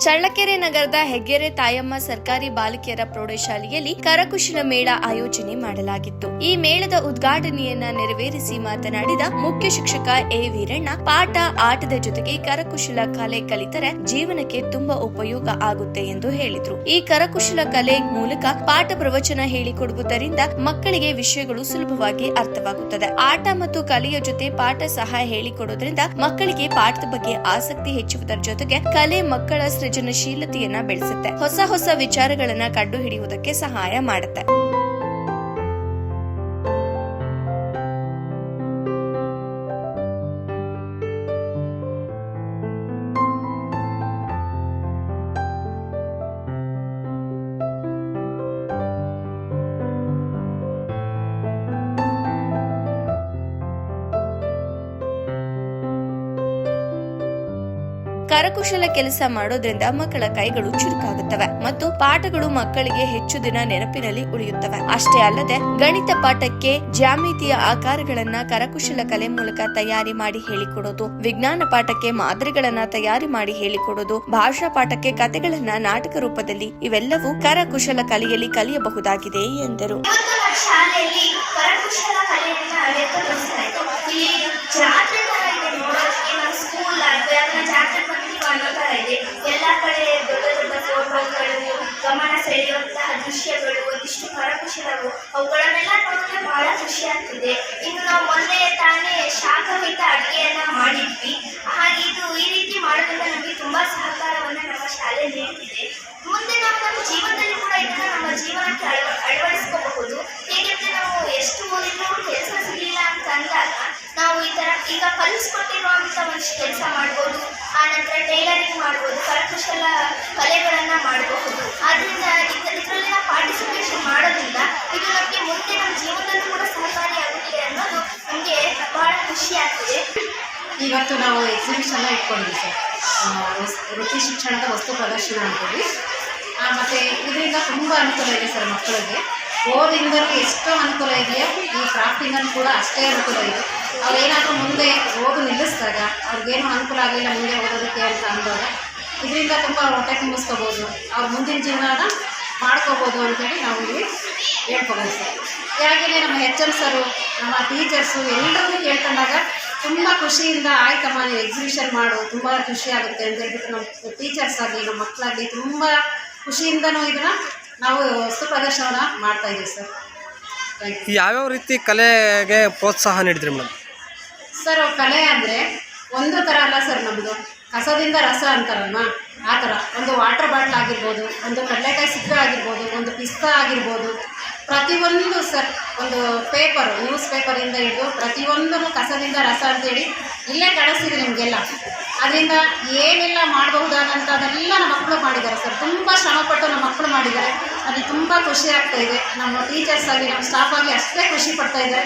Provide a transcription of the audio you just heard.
ಚಳ್ಳಕೆರೆ ನಗರದ ಹೆಗ್ಗೆರೆ ತಾಯಮ್ಮ ಸರ್ಕಾರಿ ಬಾಲಕಿಯರ ಪ್ರೌಢಶಾಲೆಯಲ್ಲಿ ಕರಕುಶಲ ಮೇಳ ಆಯೋಜನೆ ಮಾಡಲಾಗಿತ್ತು. ಈ ಮೇಳದ ಉದ್ಘಾಟನೆಯನ್ನ ನೆರವೇರಿಸಿ ಮಾತನಾಡಿದ ಮುಖ್ಯ ಶಿಕ್ಷಕ ಎ ವೀರಣ್ಣ, ಪಾಠ, ಆಟದ ಜೊತೆಗೆ ಕರಕುಶಲ ಕಲೆ ಕಲಿತರೆ ಜೀವನಕ್ಕೆ ತುಂಬಾ ಉಪಯೋಗ ಆಗುತ್ತೆ ಎಂದು ಹೇಳಿದ್ರು. ಈ ಕರಕುಶಲ ಕಲೆ ಮೂಲಕ ಪಾಠ ಪ್ರವಚನ ಹೇಳಿಕೊಡುವುದರಿಂದ ಮಕ್ಕಳಿಗೆ ವಿಷಯಗಳು ಸುಲಭವಾಗಿ ಅರ್ಥವಾಗುತ್ತದೆ. ಆಟ ಮತ್ತು ಕಲೆಯ ಜೊತೆ ಪಾಠ ಸಹ ಹೇಳಿಕೊಡೋದ್ರಿಂದ ಮಕ್ಕಳಿಗೆ ಪಾಠದ ಬಗ್ಗೆ ಆಸಕ್ತಿ ಹೆಚ್ಚುವುದರ ಜೊತೆಗೆ ಕಲೆ ಮಕ್ಕಳ ಸೃಜನಶೀಲತೆಯನ್ನ ಬೆಳೆಸುತ್ತೆ. ಹೊಸ ಹೊಸ ವಿಚಾರಗಳನ್ನ ಕಂಡು ಹಿಡಿಯುವುದಕ್ಕೆ ಸಹಾಯ ಮಾಡುತ್ತೆ. ಕರಕುಶಲ ಕೆಲಸ ಮಾಡೋದ್ರಿಂದ ಮಕ್ಕಳ ಕೈಗಳು ಚುರುಕಾಗುತ್ತವೆ ಮತ್ತು ಪಾಠಗಳು ಮಕ್ಕಳಿಗೆ ಹೆಚ್ಚು ದಿನ ನೆನಪಿನಲ್ಲಿ ಉಳಿಯುತ್ತವೆ. ಅಷ್ಟೇ ಅಲ್ಲದೆ, ಗಣಿತ ಪಾಠಕ್ಕೆ ಜ್ಯಾಮಿತಿಯ ಆಕಾರಗಳನ್ನ ಕರಕುಶಲ ಕಲೆ ಮೂಲಕ ತಯಾರಿ ಮಾಡಿ ಹೇಳಿಕೊಡೋದು, ವಿಜ್ಞಾನ ಪಾಠಕ್ಕೆ ಮಾದರಿಗಳನ್ನ ತಯಾರಿ ಮಾಡಿ ಹೇಳಿಕೊಡೋದು, ಭಾಷಾ ಪಾಠಕ್ಕೆ ಕಥೆಗಳನ್ನ ನಾಟಕ ರೂಪದಲ್ಲಿ ಇವೆಲ್ಲವೂ ಕರಕುಶಲ ಕಲೆಯಲ್ಲಿ ಕಲಿಯಬಹುದಾಗಿದೆ ಎಂದರು. ಶಾಲೆಯಲ್ಲಿ ಕರಕುಶಲ ಗಮನ ಸೆಳೆಯುವಂತಹ ದೃಶ್ಯಗಳು, ಒಂದಿಷ್ಟು ಕರಕುಶಲವು ಅವುಗಳನ್ನೆಲ್ಲ ನೋಡಿದ್ರೆ ಬಹಳ ಖುಷಿ ಆಗ್ತಿದೆ. ಇನ್ನು ನಾವು ಮೊನ್ನೆ ತಾನೇ ಶಾಖವಿತ ಅಡುಗೆಯನ್ನ ಮಾಡಿದ್ವಿ. ಹಾಗೆ ಇದು ಈ ರೀತಿ ಮಾಡೋದ್ರಿಂದ ನಮಗೆ ತುಂಬಾ ಸಹಕಾರವನ್ನು ನಮ್ಮ ಶಾಲೆ ನೀಡುತ್ತಿದೆ. ಮುಂದೆ ನಾವು ನಮ್ಮ ಜೀವನದಲ್ಲಿ ಕೂಡ ಇದನ್ನ ನಮ್ಮ ಜೀವನಕ್ಕೆ ಅಳವ, ಅಳವಡಿಸ್ಕೋಬಹುದು. ಹೇಗೆಂದ್ರೆ ನಾವು ಎಷ್ಟು ಓದಿದ್ರೂ ಕೆಲಸ ಸಿಗಲಿಲ್ಲ ಅಂತ ಅಂದಾಗ, ನಾವು ಈ ತರ ಈಗ ಕಲಿಸ್ಕೊಟ್ಟಿರುವಂತ ಒಂದು ಕೆಲಸ ಮಾಡ್ಬೋದು. ಆ ನಂತರ ಟೈಲರಿಂಗ್ ಮಾಡ್ಬೋದು ಕರಕುಶಲ ಇವತ್ತು ನಾವು ಎಕ್ಸಿಬಿಷನ್ನ ಇಟ್ಕೊಂಡಿದ್ವಿ ಸರ್. ವೃತ್ತಿ ಶಿಕ್ಷಣದ ವಸ್ತು ಪ್ರದರ್ಶನ ಅಂತೇಳಿ ಮತ್ತು ಇದರಿಂದ ತುಂಬ ಅನುಕೂಲ ಇದೆ ಸರ್ ಮಕ್ಕಳಿಗೆ. ಓದಿಂದಲೂ ಎಷ್ಟೋ ಅನುಕೂಲ ಇದೆಯೋ? ಈ ಕ್ರಾಫ್ಟಿಂಗನ್ನು ಕೂಡ ಅಷ್ಟೇ ಅನುಕೂಲ ಇದೆ. ಅವ್ರೇನಾದರೂ ಮುಂದೆ ಓದು ನಿಲ್ಲಿಸಿದಾಗ ಅವ್ರಿಗೇನು ಅನುಕೂಲ ಆಗಲಿಲ್ಲ ಮುಂದೆ ಓದೋದಕ್ಕೆ ಅಂತ ಅಂದಾಗ, ಇದರಿಂದ ತುಂಬ ಹೊಟ್ಟೆ ತುಂಬಿಸ್ಕೋಬೋದು. ಅವ್ರ ಮುಂದಿನ ಜೀವನನ ಮಾಡ್ಕೋಬೋದು ಅಂತೇಳಿ ನಾವು ಇಲ್ಲಿ ಹೇಳ್ಕೊಬೋದು. ಸರ್ ಹಾಗೆಯೇ ನಮ್ಮ ಎಚ್ ಎಂ ಸರು ನಮ್ಮ ಟೀಚರ್ಸು ಎಲ್ಲರೂ ಕೇಳ್ಕೊಂಡಾಗ ತುಂಬ ಖುಷಿಯಿಂದ ಆಯ್ತಮ್ಮ ನೀವು ಎಕ್ಸಿಬಿಷನ್ ಮಾಡು ತುಂಬ ಖುಷಿ ಆಗುತ್ತೆ ಅಂತ ಹೇಳ್ಬಿಟ್ಟು ನಮ್ಮ ಟೀಚರ್ಸ್ ಆಗಲಿ ನಮ್ಮ ಮಕ್ಕಳಾಗಲಿ ತುಂಬ ಖುಷಿಯಿಂದನೂ ಇದನ್ನು ನಾವು ವಸ್ತು ಪ್ರದರ್ಶನ ಮಾಡ್ತಾ ಇದ್ದೀವಿ ಸರ್ ಯಾವ್ಯಾವ ರೀತಿ ಕಲೆಗೆ ಪ್ರೋತ್ಸಾಹ ನೀಡಿದ್ರಿ ಮೇಡಮ್? ಸರ್ ಕಲೆ ಅಂದರೆ ಒಂದು ಥರ ಅಲ್ಲ ಸರ್ ನಮ್ಮದು ಕಸದಿಂದ ರಸ ಅಂತಾರಲ್ವ? ಆ ಥರ. ಒಂದು ವಾಟರ್ ಬಾಟ್ಲ್ ಆಗಿರ್ಬೋದು, ಒಂದು ಕಡಲೆಕಾಯಿ ಸಿಪ್ಪೆ ಆಗಿರ್ಬೋದು, ಒಂದು ಪಿಸ್ತಾ ಆಗಿರ್ಬೋದು, ಪ್ರತಿಯೊಂದು ಸರ್, ಒಂದು ಪೇಪರು ನ್ಯೂಸ್ ಪೇಪರಿಂದ ಹಿಡಿದು ಪ್ರತಿಯೊಂದನ್ನು ಕಸದಿಂದ ರಸ ಅಂತೇಳಿ ಇಲ್ಲೇ ಕಳಿಸ್ತೀವಿ ನಿಮಗೆಲ್ಲ. ಅದರಿಂದ ಏನೆಲ್ಲ ಮಾಡಬಹುದಾದಂಥದ್ದೆಲ್ಲ ನಮ್ಮ ಮಕ್ಕಳು ಮಾಡಿದ್ದಾರೆ ಸರ್. ತುಂಬ ಶ್ರಮಪಟ್ಟು ನಮ್ಮ ಮಕ್ಕಳು ಮಾಡಿದ್ದಾರೆ. ಅದು ತುಂಬ ಖುಷಿ ಆಗ್ತಾ ಇದೆ. ನಮ್ಮ ಟೀಚರ್ಸ್ ಆಗಿ, ನಮ್ಮ ಸ್ಟಾಫ್ ಆಗಿ ಅಷ್ಟೇ ಖುಷಿ ಪಡ್ತಾ ಇದ್ದಾರೆ.